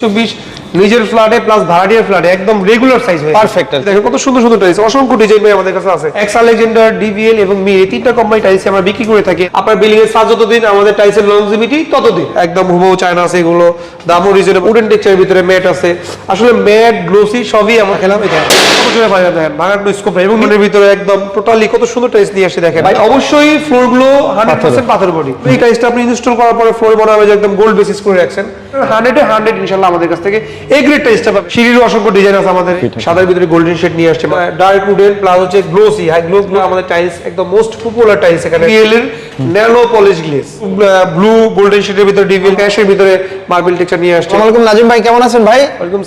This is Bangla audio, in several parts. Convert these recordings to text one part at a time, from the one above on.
চব্বিশ নিজের ফ্ল্যাটে প্লাস ভাড়াটিয়ার ফ্ল্যাটে একদম রেগুলার সাইজ হয়ে Perfect। দেখেন কত সুন্দর সুন্দর টাইলস অসংখ্য ডিজাইন ভাই আমাদের কাছে আছে। এক্স আলেকজান্ডার ডিভিএল এবং মি এই তিনটা কোম্পানি টাইলস আমরা বিক্রি করে থাকি। আপনার বিল্ডিং এর সাজ যতদিন আমাদের টাইলসের লংজিভিটি ততদিন। একদম হুবহু চায়না আছে এগুলো দামও রিজনেবল উডেন টেক্সচারের ভিতরে ম্যাট আছে। আসলে ম্যাট গ্লোসি সবই আমরা খেলাম এটা। কত সুন্দর ভাই দেখেন ভাঙার স্কোপ এবং এর ভিতরে একদম টোটালি কত সুন্দর টাইলস নিয়ে আসে দেখেন। ভাই অবশ্যই ফ্লোরগুলো হান্ড্রেড পার্সেন্ট পাথর বডি এই টাইলসটা আপনি ইনস্টল করার পরে ফ্লোর যে একদম গোল্ড বেসিস করে রাখছেন। হান্ড্রেডে হান্ড্রেড ইনশাল্লাহ আমাদের কাছ থেকে। এই গ্রেড টাইলসটা পাবেন সিঁড়িরও অসংখ্য ডিজাইন আছে আমাদের। সাদার ভিতরে গোল্ডেন শেড নিয়ে আসছে। ডার্ক উডেন প্লাস হচ্ছে গ্লোসি হাই গ্লো গ্লো আমাদের টাইলস একদম মোস্ট পপুলার টাইলস এখানে। ডিএল এর nano polish glaze blue golden শেডের ভিতরে ডিভিএল ক্যাশের ভিতরে মার্বেল টেক্সচার নিয়ে আসছে। আসসালামু আলাইকুম নাজিম ভাই কেমন আছেন ভাই? ওয়ালাইকুম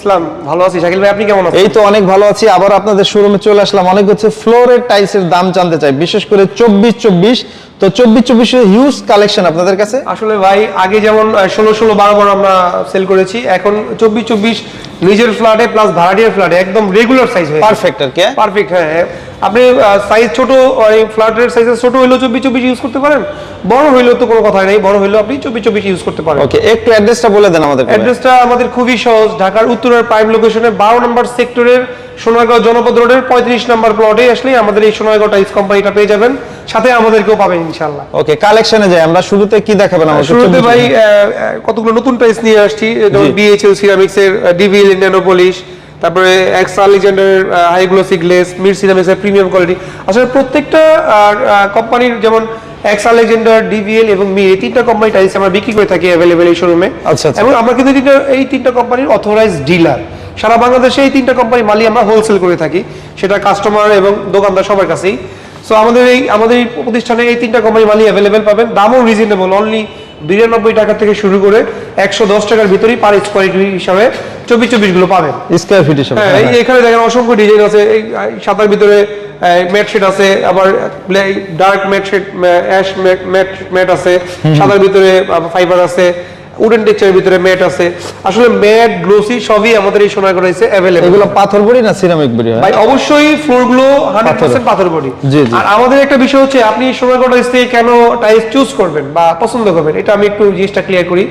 ভালো আছি। শাকিল ভাই আপনি কেমন আছেন? এই তো অনেক ভালো আছি। আবার আপনাদের শোরুমে চলে আসলাম। অনেক হচ্ছে ফ্লোরের টাইলসের দাম জানতে চাই। বিশেষ করে চব্বিশ চব্বিশ তো চব্বিশ চব্বিশের হিউজ কালেকশন আপনাদের কাছে? আসলে ভাই আগে যেমন ষোলো ষোলো বারো বারো আমরা সেল করেছি এখন চব্বিশ চব্বিশ নিজের ফ্ল্যাটে প্লাস ভাড়াটিয়ার ফ্ল্যাটে একদম রেগুলার সাইজ হয়ে পারফেক্ট আর কি পারফেক্ট হ্যাঁ হ্যাঁ। আপনি সাইজ ছোট ফ্ল্যাটের সাইজ ছোট হইলেও চব্বিশ চব্বিশ ইউজ করতে পারেন বড় হইলেও তো কোনো কথা নেই বড় হইলেও আপনি চব্বিশ চব্বিশ ইউজ করতে পারেন। ওকে একটু অ্যাড্রেসটা বলে দেন আমাদের অ্যাড্রেসটা আমাদের খুবই সহজ ঢাকার উত্তরের প্রাইম লোকেশনে বারো নম্বর সেক্টরের সোনারগাঁও জনপদ রোডের পঁয়ত্রিশ নম্বর প্লটে আসলেই আমাদের এই সোনারগাঁও টাইলস কোম্পানিটা পেয়ে যাবেন। সাথে আমাদেরকেও পাবেন ইনশাল্লাহ ওকে কালেকশনে যাই আমরা শুরুতে কি দেখাবেন আমাদের শুরুতে ভাই কতগুলো নতুন নিয়ে আসছি যেমন বিএইচএল সিরামিক্স এর ডিভিএল পলিশ তারপরে X high glossy glaze Mir ceramics এর প্রিমিয়াম কোয়ালিটি আসলে প্রত্যেকটা কোম্পানির যেমন এক্স আলেকজান্ডার ডিভিএল এবং মি এই তিনটা কোম্পানি টাইলস আমরা বিক্রি করে থাকি অ্যাভেলেবেল এই শোরুমে আচ্ছা, আচ্ছা। এবং আমরা কিন্তু এই তিনটা- এই তিনটা কোম্পানির অথরাইজ ডিলার সারা বাংলাদেশে এই তিনটা কোম্পানি মালি আমরা হোলসেল করে থাকি। সেটা কাস্টমার এবং দোকানদার সবার কাছেই। সো আমাদের এই আমাদের এই প্রতিষ্ঠানে এই তিনটা কোম্পানি মালি অ্যাভেলেবেল পাবেন। দামও রিজনেবল অনলি বিরানব্বই টাকা থেকে শুরু করে একশো দশ টাকার ভিতরেই পার স্কোয়ার হিসাবে চব্বিশ চব্বিশগুলো পাবেন। স্কয়ার ফিট হিসেবে হ্যাঁ এখানে দেখেন অসংখ্য ডিজাইন আছে। এই সাদার ভিতরে ম্যাট শেড আছে আবার dark matte shade ash matte matte আছে। সাদার ভিতরে ফাইবার আছে। উডেন টেক্সচারের ভিতরে ম্যাট আছে। আসলে ম্যাট গ্লোসি সবই আমাদের এই সোনারগাঁও রয়েছে অ্যাভেলেবল এগুলো পাথর বড়ি না সিরামিক বড়ি ভাই অবশ্যই ফ্লোরগুলো হান্ড্রেড পার্সেন্ট পাথর বডি। আর আমাদের একটা বিষয় হচ্ছে আপনি সোনারগাঁও টাইলস থেকে কেন টাইলস চুজ করবেন বা পছন্দ করবেন? এটা আমি একটু জিনিসটা ক্লিয়ার করি।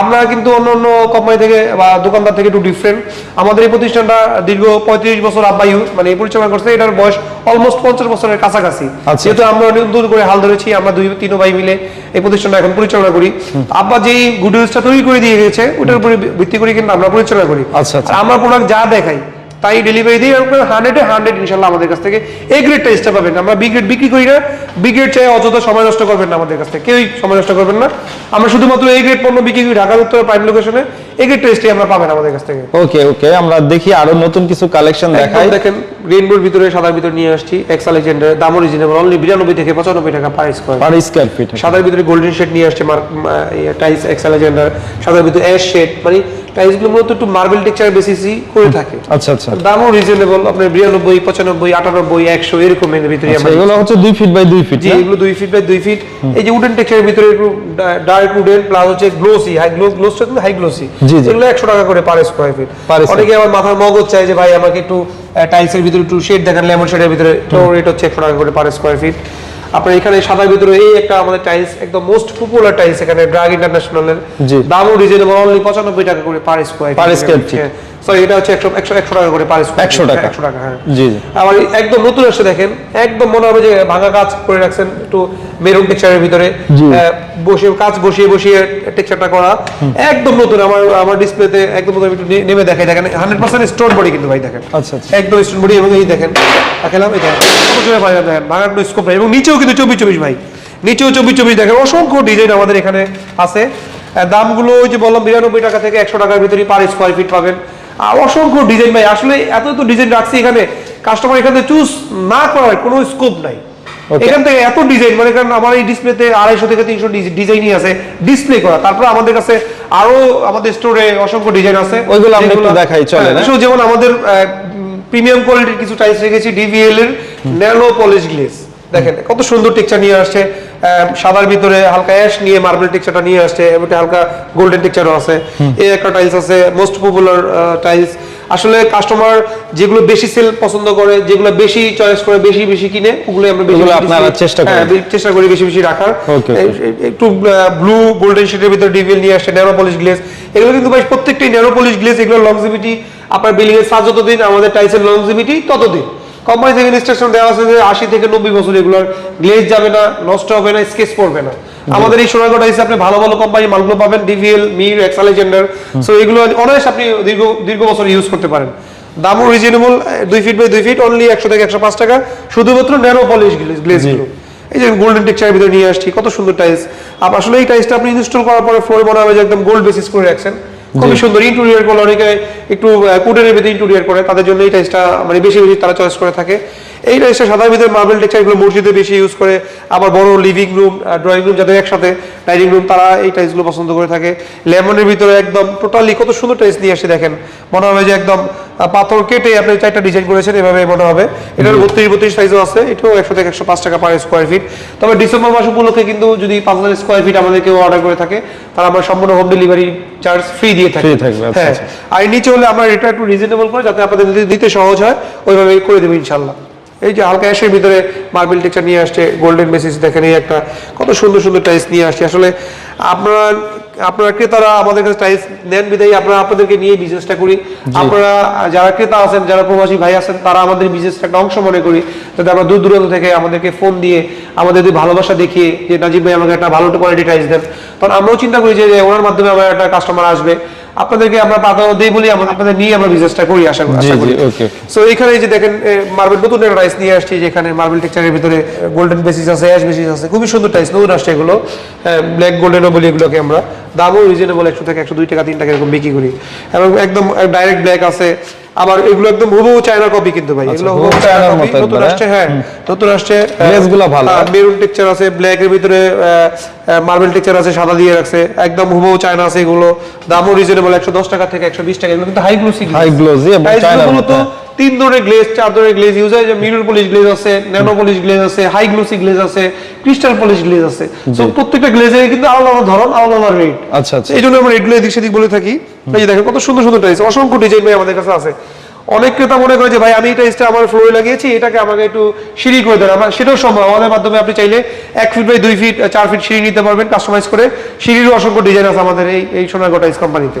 আমরা কিন্তু অন্য অন্য কোম্পানি থেকে বা দোকানদার থেকে একটু ডিফারেন্ট আমাদের এই প্রতিষ্ঠানটা দীর্ঘ পঁয়ত্রিশ বছর আব্বায়ু মানে এই পরিচালনা করছে এটার বয়স অলমোস্ট পঞ্চাশ বছরের কাছাকাছি। আচ্ছা। যেহেতু আমরা অনেক দূর করে হাল ধরেছি আমরা দুই তিন ভাই মিলে এই প্রতিষ্ঠানটা এখন পরিচালনা করি। আব্বা যেই গুডউইলসটা তৈরি করে দিয়ে গেছে ওটার উপরে ভিত্তি করে কিন্তু আমরা পরিচালনা করি আচ্ছা, আচ্ছা। আমরা প্রোডাক্ট যা দেখাই তাই ডেলিভারি দিই আপনার হান্ড্রেডে হান্ড্রেড ইনশাল্লাহ আমাদের কাছ থেকে এ গ্রেড টেস্টটা পাবেন। আমরা বি গ্রেড বিক্রি করি না। বি গ্রেড চাই অযথা সময় নষ্ট করবেন না আমাদের কাছ থেকে। কেউই সময় নষ্ট করবেন না। আমরা শুধুমাত্র এই গ্রেড পণ্য বিক্রি করি ঢাকার উত্তর প্রাইম লোকেশনে এই গ্রেড টেস্টই আমরা পাবেন আমাদের কাছ থেকে। ওকে ওকে আমরা দেখি আরও নতুন কিছু কালেকশন দেখাই। দেখেন রেইনবোর ভিতরে সাদার ভিতরে নিয়ে আসছি। এক্স আলেকজান্ডার দাম রিজনেবল অনলি বিরানব্বই থেকে পঁচানব্বই টাকা প্রাইস করে পার স্কয়ার ফিট সাদার ভিতরে গোল্ডেন শেড নিয়ে আসছে টাইস এক্স আলেকজান্ডার সাদার ভিতরে অ্যাশ শেড মানে টাইলস মূলত একটু মার্বেল টেক্সচার বেসিসই করে থাকে। আচ্ছা আচ্ছা। দামও রিজনেবল আপনার বিরানব্বই পঁচানব্বই আটানব্বই একশো এরকম এর ভিতরে আচ্ছা, আমরা এগুলো হচ্ছে দুই ফিট বাই দুই ফিট জি এগুলো ফিট বাই ফিট এই যে উডেন টেক্সচারের ভিতরে একটু ডার্ক উডেন প্লাস হচ্ছে গ্লোসি হাই গ্লো গ্লোসটা কিন্তু হাই গ্লোসি। এগুলো একশো টাকা করে পার স্কোয়ার ফিট অনেকে আমার মাথার মগজ চাই যে ভাই আমাকে একটু টাইলসের ভিতরে একটু শেড দেখান লেমন শেডের ভিতরে। তো রেট হচ্ছে একশো টাকা করে পার স্কোয়ার ফিট আপনার এখানে সাদার ভিতরে এই একটা আমাদের টাইলস একদম মোস্ট পপুলার টাইলস এখানে ড্রাগ ইন্টারন্যাশনালের জি। দামও রিজনেবল অনলি পঁচানব্বই টাকা করে per square per square. Sorry এটা হচ্ছে একশো একশো একশো টাকা করে পার স্কোয়ার 100 টাকা। একশো টাকা হ্যাঁ। জি আবার একদম নতুন এসে দেখেন একদম মনে হবে যে ভাঙা কাজ করে রাখছেন একটু মেরুন টেক্সচারের ভিতরে। জি। বসে কাজ বসিয়ে বসিয়ে টেক্সচারটা করা। একদম নতুন আমার আমার ডিসপ্লেতে একদম নতুন একটু নেমে দেখাই দেখেন হান্ড্রেড পার্সেন্ট স্টোন বডি কিন্তু ভাই দেখেন। আচ্ছা, আচ্ছা। একদম স্টোন বডি এবং এই দেখেন দেখালাম এই দেখেন। দেখেন ভাঙার কোনো স্কোপ নাই। এবং নিচেও কিন্তু চব্বিশ চব্বিশ ভাই। নিচেও চব্বিশ চব্বিশ দেখেন অসংখ্য ডিজাইন আমাদের এখানে আছে। দামগুলো ওই যে বললাম বিরানব্বই টাকা থেকে একশো টাকার ভিতরে পার স্কোয়ার ফিট পাবেন। অসংখ্য ডিজাইন ভাই আসলে এত তো ডিজাইন রাখছি এখানে কাস্টমার এখানে চুজ না করার কোনো স্কোপ নাই। এখান থেকে এত ডিজাইন মানে কারণ আমার এই ডিসপ্লেতে আড়াইশো থেকে তিনশো ডিজাইনই আছে ডিসপ্লে করা। তারপর আমাদের কাছে আরও আমাদের স্টোরে অসংখ্য ডিজাইন আছে। ওইগুলো আমরা একটু দেখাই, চলে হ্যাঁ, হ্যাঁ? যেমন আমাদের প্রিমিয়াম কোয়ালিটির কিছু টাইলস রেখেছি ডিভিএল এর ন্যানো পলিশ গ্লেস দেখেন কত সুন্দর টেক্সচার নিয়ে আসছে। সাদার ভিতরে হালকা অ্যাশ নিয়ে মার্বেল টেক্সচারটা নিয়ে আসছে এবং হালকা গোল্ডেন টেক্সচারও আছে। এই একটা টাইলস আছে মোস্ট পপুলার টাইলস আসলে কাস্টমার যেগুলো বেশি সেল পছন্দ করে যেগুলো বেশি চয়েস করে বেশি বেশি কিনে ওগুলো আমরা বেশি আপনারা চেষ্টা করেন। হ্যাঁ, চেষ্টা করি বেশি বেশি রাখার। একটু ব্লু গোল্ডেন শেডের ভিতরে ডিভিএল নিয়ে আসছে ন্যানো পলিশ গ্লেজ এগুলো কিন্তু ভাই প্রত্যেকটি ন্যানো পলিশ গ্লেজ এগুলো লংজিভিটি আপনার বিল্ডিং এর সাজ যতদিন আমাদের টাইসের লংজিভিটি ততদিন। কোম্পানি থেকে ইনস্ট্রাকশন দেওয়া আছে যে আশি থেকে নব্বই বছর এগুলোর গ্লেজ যাবে না নষ্ট হবে না স্কেচ পড়বে না। আমাদের এই সোনারগড় টাইসে আপনি ভালো ভালো কোম্পানি মালগুলো পাবেন ডিভিএল মির এক্সালেজেন্ডার সো এগুলো অনায়াস আপনি দীর্ঘ দীর্ঘ বছর ইউজ করতে পারেন। দামও রিজনেবল দুই ফিট বাই দুই ফিট অনলি একশো থেকে একশো পাঁচ টাকা। শুধুমাত্র ন্যানো পলিশ গ্লেজগুলো। এই যে গোল্ডেন টেক্সচারের ভিতরে নিয়ে আসছি কত সুন্দর টাইলস আসলে এই টাইলসটা আপনি ইনস্টল করার পরে ফ্লোরে মনে হবে যে একদম গোল্ড বেসিস করে রাখছেন। খুবই সুন্দর ইন্টেরিয়রগুলো অনেকে একটু কুটের ভিতরে ইন্টেরিয়র করে তাদের জন্য এই টাইসটা মানে বেশি বেশি তারা চয়েস করে থাকে। এই টাইসটা সাদা ভিতরে মার্বেল টেক্সচারগুলো মসজিদে বেশি ইউজ করে আবার বড় লিভিং রুম ড্রয়িং রুম যাদের একসাথে ডাইনিং রুম তারা এই টাইলসগুলো পছন্দ করে থাকে। লেমনের ভিতরে একদম টোটালি কত সুন্দর টাইস নিয়ে আসে দেখেন। মনে হবে যে একদম পাথর কেটে আপনি চারটা ডিজাইন করেছেন এভাবে মনে হবে। এটার বত্রিশ বত্রিশ সাইজও আছে এটাও একশো থেকে একশো পাঁচ টাকা পার স্কোয়ার ফিট তবে ডিসেম্বর মাস উপলক্ষে কিন্তু যদি পাঁচ হাজার স্কোয়ার ফিট আমাদের কেউ অর্ডার করে থাকে তাহলে আমরা সম্পূর্ণ হোম ডেলিভারি চার্জ ফ্রি দিয়ে থাকি। থাকবে, আচ্ছা, হ্যাঁ আচ্ছা। আর নিচে হলে আমরা এটা একটু রিজনেবল করে যাতে আপনাদের যদি দিতে সহজ হয় ওইভাবে করে দেবো ইনশাল্লাহ এই যে হালকা অ্যাশের ভিতরে মার্বেল টেক্সচার নিয়ে আসছে গোল্ডেন বেসিস দেখেন এই একটা কত সুন্দর সুন্দর টাইলস নিয়ে আসছে। আসলে আপনারা আপনারা ক্রেতারা আমাদের কাছে টাইস নেন বিদায়ী আমরা আপনাদেরকে নিয়ে বিজনেসটা করি। আপনারা যারা ক্রেতা আছেন যারা প্রবাসী ভাই আছেন তারা আমাদের বিজনেসটা একটা অংশ মনে করি যাতে আমরা দূর দূরান্ত থেকে আমাদেরকে ফোন দিয়ে আমাদের ভালোবাসা দেখিয়ে যে নাজিব ভাই আমাকে একটা ভালো কোয়ালিটি টাইস দেন। তখন আমরাও চিন্তা করি যে ওনার মাধ্যমে আমার একটা কাস্টমার আসবে। আপনাদেরকে আমরা প্রাধান্য দিই বলি আপনাদের নিয়ে আমরা বিজনেসটা করি আশা করি আশা করি। সো এখানে যে দেখেন মার্বেল নতুন একটা টাইস নিয়ে আসছি যেখানে মার্বেল টেক্সচারের ভিতরে গোল্ডেন বেসিস আছে অ্যাশ বেসিস আছে খুবই সুন্দর টাইস নতুন আসছে এগুলো। ব্ল্যাক গোল্ডেনও বলি এগুলোকে আমরা দামও রিজনেবল একশো থেকে একশো দুই টাকা তিন টাকা এরকম বিক্রি করি। এবং একদম ডাইরেক্ট ব্ল্যাক আছে। আবার এগুলো একদম হুবহু চায়না কপি কিন্তু ভাই। এগুলো হুবহু হুবহু চায়না চায়নার কপি মতো নতুন একবারে। আসছে হ্যাঁ। নতুন আসছে Glaze-গুলো ভালো। মেরুন টেক্সচার আছে ব্ল্যাক এর ভিতরে মার্বেল টেক্সচার আছে সাদা দিয়ে রাখছে। একদম হুবহু চায়না আছে এগুলো। দামও রিজনেবল একশো দশ টাকা থেকে একশো বিশ টাকা। এগুলো কিন্তু হাই গ্লোসি High glossy এবং চায়নার মতো। তিন ধরনের গ্লেজ চার ধরনের গ্লেজ ইউজ হয় যে মিরর পলিশ গ্লেজ আছে ন্যানো পলিশ গ্লেজ আছে হাই গ্লোসি গ্লেজ আছে ক্রিস্টাল পলিশ গ্লেজ আছে। তো প্রত্যেকটা গ্লেজের কিন্তু আলাদা আলাদা ধরন আলাদা আলাদা রেট আচ্ছা, আচ্ছা। এই জন্য আমরা এগুলো এদিক সেদিক বলে থাকি। এই দেখেন কত সুন্দর সুন্দর টাইস অসংখ্য ডিজাইন ভাই আমাদের কাছে আছে। অনেক ক্রেতা মনে করে যে, ভাই, আমি এই টাইসটা আমার ফ্লোরে লাগিয়েছি, এটাকে আমাকে একটু সিঁড়ি করে দেন। আমার সেটাও সম্ভব, আমাদের মাধ্যমে আপনি চাইলে এক ফিট বাই দুই ফিট চার ফিট সিঁড়ি নিতে পারবেন কাস্টমাইজ করে। সিঁড়িরও অসংখ্য ডিজাইন আছে আমাদের এই এই সোনাগো টাইস কোম্পানিতে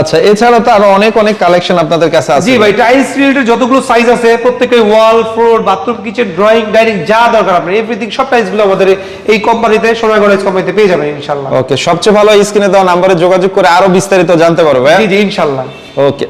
আচ্ছা এছাড়া তো আরও অনেক অনেক কালেকশন আপনাদের কাছে আছে। জি ভাই টাইলস রিলেটেড যতগুলো সাইজ আছে প্রত্যেকটা wall floor bathroom kitchen drawing dining যা দরকার আপনার এভরিথিং সব টাইলসগুলো আমাদের এই কোম্পানিতে সোনাগড় কোম্পানিতে পেয়ে যাবেন ইনশাআল্লাহ। ওকে সবচেয়ে ভালো স্ক্রিনে দেওয়া নম্বরে যোগাযোগ করে আরও বিস্তারিত জানতে পারবে জি জি ইনশাআল্লাহ। ওকে